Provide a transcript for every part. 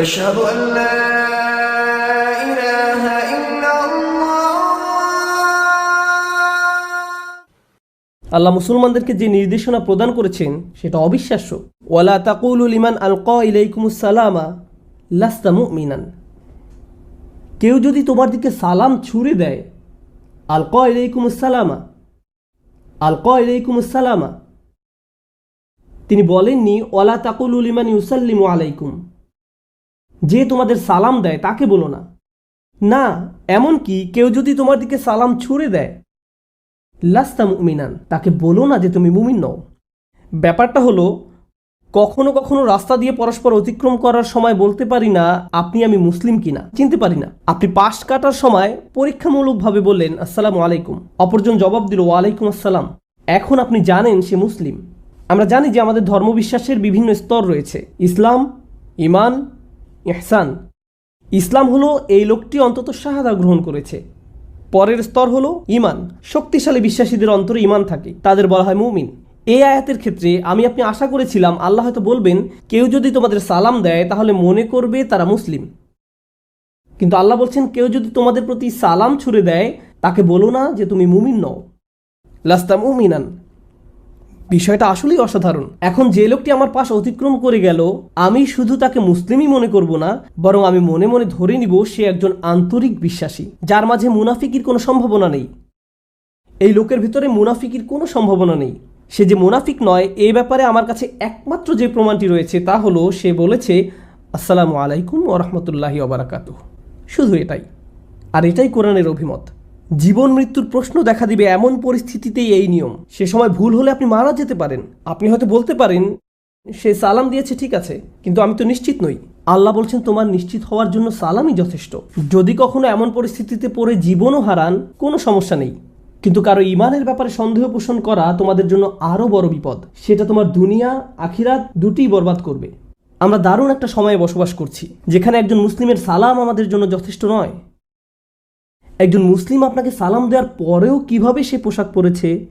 أشهد أن لا إله إلا الله আল্লাহ মুসলমানদেরকে যে নির্দেশনা প্রদান করেছেন সেটা অবিশ্বাস্য ওয়ালা তাকুলুল ইমান আল ইলাইকুমুসালামা লাস্তা মুমিনান কেউ যদি তোমার দিকে সালাম ছুড়ে দেয় আল ইলাইকুমুসালামা আল ইলাইকুমুসালামা তিনি বলেননি ওয়ালা তাকুলুল ইমান ইউসাল্লিমু আলাইকুম যে তোমাদের সালাম দেয় তাকে বলো না। না এমনকি কেউ যদি তোমার দিকে সালাম ছুড়ে দেয়? লাস্তা মুমিনান, তাকে বলো না যে তুমি মুমিন নও। ব্যাপারটা হলো, কখনো কখনো রাস্তা দিয়ে পরস্পর অতিক্রম করার সময় বলতে পারি না, আপনি আমি মুসলিম কিনা চিনতে পারি না। আপনি পাশ কাটার সময় পরীক্ষামূলকভাবে বললেন, আসসালামু আলাইকুম। অপরজন জবাব দিল ওয়ালাইকুম আসসালাম। এখন আপনি জানেন সে মুসলিম। আমরা জানি যে আমাদের ধর্মবিশ্বাসের বিভিন্ন স্তর রয়েছে। ইসলাম, ইমান ইহসান। ইসলাম হলো এই লোকটি অন্তত শাহাদা গ্রহণ করেছে। পরের স্তর হলো ইমান শক্তিশালী বিশ্বাসীদের অন্তরে ইমান থাকে। তাদের বলা হয় মুমিন। এই আয়াতের ক্ষেত্রে আমি আপনি আশা করেছিলাম আল্লাহ হয়তো বলবেন, কেউ যদি তোমাদের সালাম দেয়, তাহলে মনে করবে তারা মুসলিম। কিন্তু আল্লাহ বলছেন, কেউ যদি তোমাদের প্রতি সালাম ছুড়ে দেয়, তাকে বলো না যে তুমি মুমিন নও। লাস্তা মুমিনান। বিষয়টা আসলেই অসাধারণ। এখন যে লোকটি আমার পাশ অতিক্রম করে গেল, আমি শুধু তাকে মুসলিমই মনে করব না, বরং আমি মনে মনে ধরে নিব সে একজন আন্তরিক বিশ্বাসী, যার মাঝে মুনাফিকির কোনো সম্ভাবনা নেই। এই লোকের ভিতরে মুনাফিকির কোনো সম্ভাবনা নেই। সে যে মুনাফিক নয়, এ ব্যাপারে আমার কাছে একমাত্র যে প্রমাণটি রয়েছে তা হলো, সে বলেছে, আসসালামু আলাইকুম ও রহমতুল্লাহি অবরাকাত শুধু এটাই। আর এটাই কোরআনের অভিমত। জীবন মৃত্যুর প্রশ্ন দেখা দিবে এমন পরিস্থিতিতেই এই নিয়ম। সে সময় ভুল হলে আপনি মারা যেতে পারেন। আপনি হয়তো বলতে পারেন, সে সালাম দিয়েছে, ঠিক আছে, কিন্তু আমি তো নিশ্চিত নই। আল্লাহ বলছেন, তোমার নিশ্চিত হওয়ার জন্য সালামই যথেষ্ট। যদি কখনো এমন পরিস্থিতিতে পড়ে জীবনও হারান, কোনো সমস্যা নেই। কিন্তু কারও ইমানের ব্যাপারে সন্দেহ পোষণ করা তোমাদের জন্য আরও বড় বিপদ। সেটা তোমার দুনিয়া, আখিরাত দুটিই বরবাদ করবে। আমরা দারুণ একটা সময়ে বসবাস করছি, যেখানে একজন মুসলিমের সালাম আমাদের জন্য যথেষ্ট নয়। একজন মুসলিম আপনাকে সালাম দেওয়ার পরেও কীভাবে সে পোশাক পরেছে?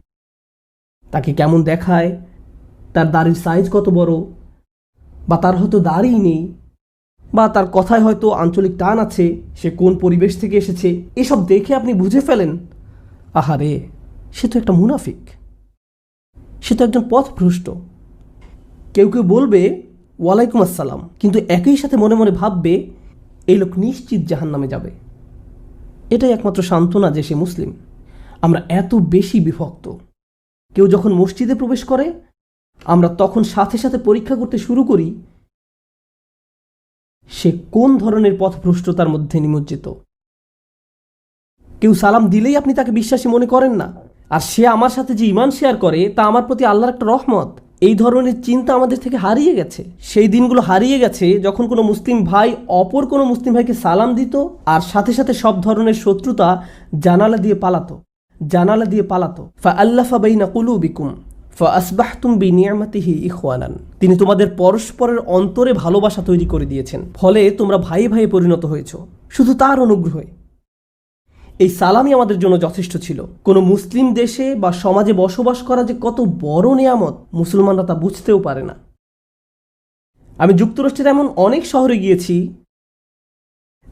তাকে কেমন দেখায়? তার দাড়ির সাইজ কত বড়? বা তার হয়তো দাড়ি নেই? বা তার কথায় হয়তো আঞ্চলিক টান আছে? সে কোন পরিবেশ থেকে এসেছে? এসব দেখে আপনি বুঝে ফেলেন। আহারে, সে তো একটা মুনাফিক। সে তো একজন পথভ্রষ্ট। কেউ কেউ বলবে, ওয়ালাইকুম আসসালাম। কিন্তু একই সাথে মনে মনে ভাববে, এই লোক নিশ্চিত জাহান নামে যাবে। এটাই একমাত্র সান্ত্বনা যে সে মুসলিম। আমরা এত বেশি বিভক্ত। কেউ যখন মসজিদে প্রবেশ করে, আমরা তখন সাথে সাথে পরীক্ষা করতে শুরু করি, সে কোন ধরনের পথভ্রষ্টতার মধ্যে নিমজ্জিত? কেউ সালাম দিলেই আপনি তাকে বিশ্বাসী মনে করেন না। আর সে আমার সাথে যে ইমান শেয়ার করে, তা আমার প্রতি আল্লাহর একটা রহমত। এই ধরনের চিন্তা আমাদের থেকে হারিয়ে গেছে। সেই দিনগুলো হারিয়ে গেছে যখন কোনো মুসলিম ভাই অপর কোনো মুসলিম ভাইকে সালাম দিত আর সাথে সাথে সব ধরনের শত্রুতা জানালা দিয়ে পালাতো। জানালা দিয়ে পালাতো। ফা আল্লাফা বাইনা কুলুবিকুম, ফা আসবাহতুম বি নিয়ামাতিহি ইখওয়ানান। তিনি তোমাদের পরস্পরের অন্তরে ভালোবাসা তৈরি করে দিয়েছেন। ফলে তোমরা ভাই ভাই পরিণত হয়েছ। শুধু তার অনুগ্রহে। এই সালামই আমাদের জন্য যথেষ্ট ছিল। কোনো মুসলিম দেশে বা সমাজে বসবাস করা যে কত বড় নিয়ামত, মুসলমানরা তা বুঝতেও পারে না। আমি যুক্তরাষ্ট্রের এমন অনেক শহরে গিয়েছি,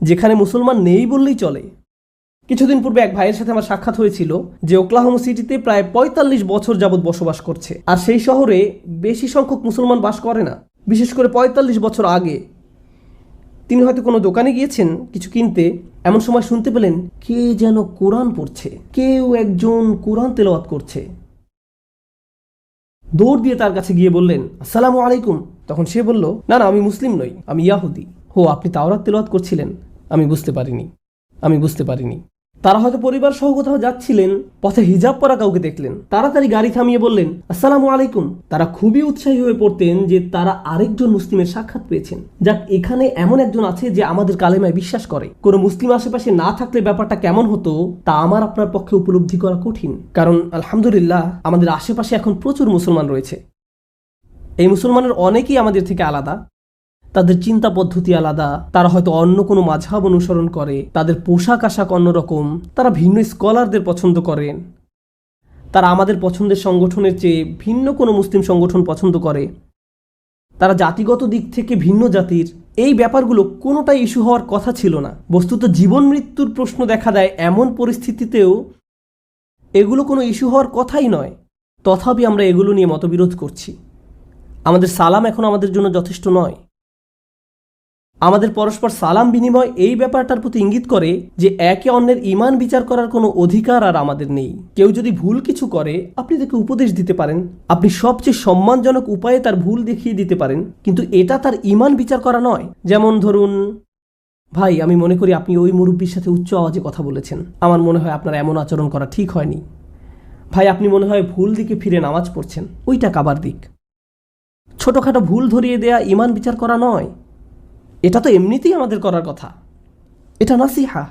যেখানে মুসলমান নেই বললেই চলে। কিছুদিন পূর্বে এক ভাইয়ের সাথে আমার সাক্ষাৎ হয়েছিল যে ওক্লাহোম সিটিতে প্রায় পঁয়তাল্লিশ বছর যাবৎ বসবাস করছে। আর সেই শহরে বেশি সংখ্যক মুসলমান বাস করে না। বিশেষ করে পঁয়তাল্লিশ বছর আগে তিনি হয়তো কোনো দোকানে গিয়েছেন কিছু কিনতে, এমন সময় শুনতে পেলেন, কে যেন কোরআন পড়ছে। কেউ একজন কোরআন তেলাওয়াত করছে। দৌড় দিয়ে তার কাছে গিয়ে বললেন, আসসালামু আলাইকুম। তখন সে বলল, না না, আমি মুসলিম নই, আমি ইয়াহুদি। হো, আপনি তাওরাত তেলাওয়াত করছিলেন। আমি বুঝতে পারিনি। আমি বুঝতে পারিনি। তারা হয়তো পরিবার সহ কোথাও যাচ্ছিলেন, পথে হিজাব পরা কাউকে দেখলেন। তাড়াতাড়ি গাড়ি থামিয়ে বললেন, আসসালামু আলাইকুম। তারা খুবই উৎসাহী হয়ে পড়তেন যে তারা আরেকজন মুসলিমের সাক্ষাৎ পেয়েছেন। যাক, এখানে এমন একজন আছে যে আমাদের কালেমায় বিশ্বাস করে। কোনো মুসলিম আশেপাশে না থাকলে ব্যাপারটা কেমন হতো, তা আমার আপনার পক্ষে উপলব্ধি করা কঠিন। কারণ, আলহামদুলিল্লাহ, আমাদের আশেপাশে এখন প্রচুর মুসলমান রয়েছে। এই মুসলমানের অনেকেই আমাদের থেকে আলাদা। তাদের চিন্তা পদ্ধতি আলাদা। তারা হয়তো অন্য কোনো মাঝহাব অনুসরণ করে। তাদের পোশাক আশাক অন্যরকম তারা ভিন্ন স্কলারদের পছন্দ করেন। তারা আমাদের পছন্দের সংগঠনের চেয়ে ভিন্ন কোনো মুসলিম সংগঠন পছন্দ করে। তারা জাতিগত দিক থেকে ভিন্ন জাতির। এই ব্যাপারগুলো কোনোটাই ইস্যু হওয়ার কথা ছিল না। বস্তুত জীবন মৃত্যুর প্রশ্ন দেখা দেয় এমন পরিস্থিতিতেও এগুলো কোনো ইস্যু হওয়ার কথাই নয়। তথাপি আমরা এগুলো নিয়ে মতবিরোধ করছি। আমাদের সালাম এখন আমাদের জন্য যথেষ্ট নয়। আমাদের পরস্পর সালাম বিনিময় এই ব্যাপারটার প্রতি ইঙ্গিত করে যে একে অন্যের ইমান বিচার করার কোনো অধিকার আর আমাদের নেই। কেউ যদি ভুল কিছু করে, আপনি তাকে উপদেশ দিতে পারেন। আপনি সবচেয়ে সম্মানজনক উপায়ে তার ভুল দেখিয়ে দিতে পারেন। কিন্তু এটা তার ইমান বিচার করা নয়। যেমন ধরুন, ভাই, আমি মনে করি আপনি ওই মুরব্বীর সাথে উচ্চ আওয়াজে কথা বলেছেন। আমার মনে হয় আপনার এমন আচরণ করা ঠিক হয়নি। ভাই, আপনি মনে হয় ভুল দিকে ফিরে নামাজ পড়ছেন। ওইটা কাবার দিক। ছোটোখাটো ভুল ধরিয়ে দেয়া ইমান বিচার করা নয়। এটা তো এমনিতেই আমাদের করার কথা। এটা নাসিহা।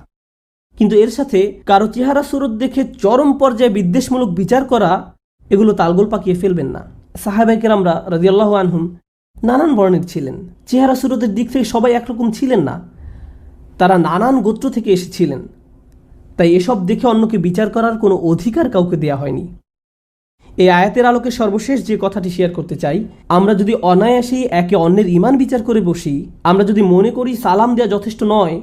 কিন্তু এর সাথে কারও চেহারা সুরত দেখে চরম পর্যায়ে বিদ্বেষমূলক বিচার করা, এগুলো তালগোল পাকিয়ে ফেলবেন না। সাহাবাইকের আমরা রাজিয়াল্লাহ আনহুম নানান বর্ণের ছিলেন। চেহারা সুরতের দিক থেকে সবাই একরকম ছিলেন না। তারা নানান গোত্র থেকে এসেছিলেন। তাই এসব দেখে অন্যকে বিচার করার কোনো অধিকার কাউকে দেয়া হয়নি। এই আয়াতের আলোকে সর্বশেষ যে কথাটি শেয়ার করতে চাই আমরা যদি অনায়াসেই একে অন্যের ইমান বিচার করে বসি আমরা যদি মনে করি সালাম দেওয়া যথেষ্ট নয়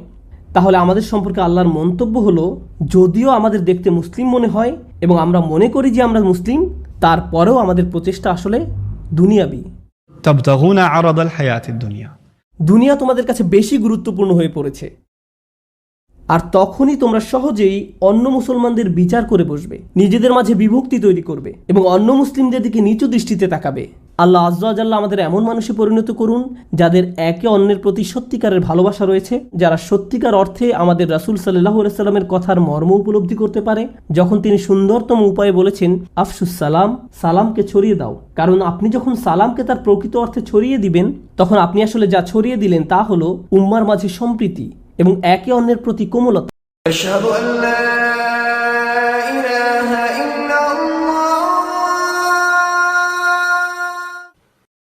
তাহলে আমাদের সম্পর্কে আল্লাহর মন্তব্য হলো যদিও আমাদের দেখতে মুসলিম মনে হয় এবং আমরা মনে করি যে আমরা মুসলিম তারপরেও আমাদের প্রচেষ্টা আসলে দুনিয়াবি। দুনিয়া তোমাদের কাছে বেশি গুরুত্বপূর্ণ হয়ে পড়েছে। আর তখনই তোমরা সহজেই অন্য মুসলমানদের বিচার করে বসবে, নিজেদের মাঝে বিভক্তি তৈরি করবে এবং অন্য মুসলিমদের দিকে নিচু দৃষ্টিতে তাকাবে। আল্লাহ আজ্লাহ আমাদের এমন মানুষে পরিণত করুন, যাদের একে অন্যের প্রতি সত্যিকারের ভালোবাসা রয়েছে, যারা সত্যিকার অর্থে আমাদের রাসুল সাল্লাহ সাল্লামের কথার মর্ম উপলব্ধি করতে পারে, যখন তিনি সুন্দরতম উপায়ে বলেছেন, আফসুস সালাম, সালামকে ছড়িয়ে দাও। কারণ আপনি যখন সালামকে তার প্রকৃত অর্থে ছড়িয়ে দিবেন, তখন আপনি আসলে যা ছড়িয়ে দিলেন তা হলো উম্মার মাঝে সম্প্রীতি। এবং একে অন্যের প্রতি কোমলতা।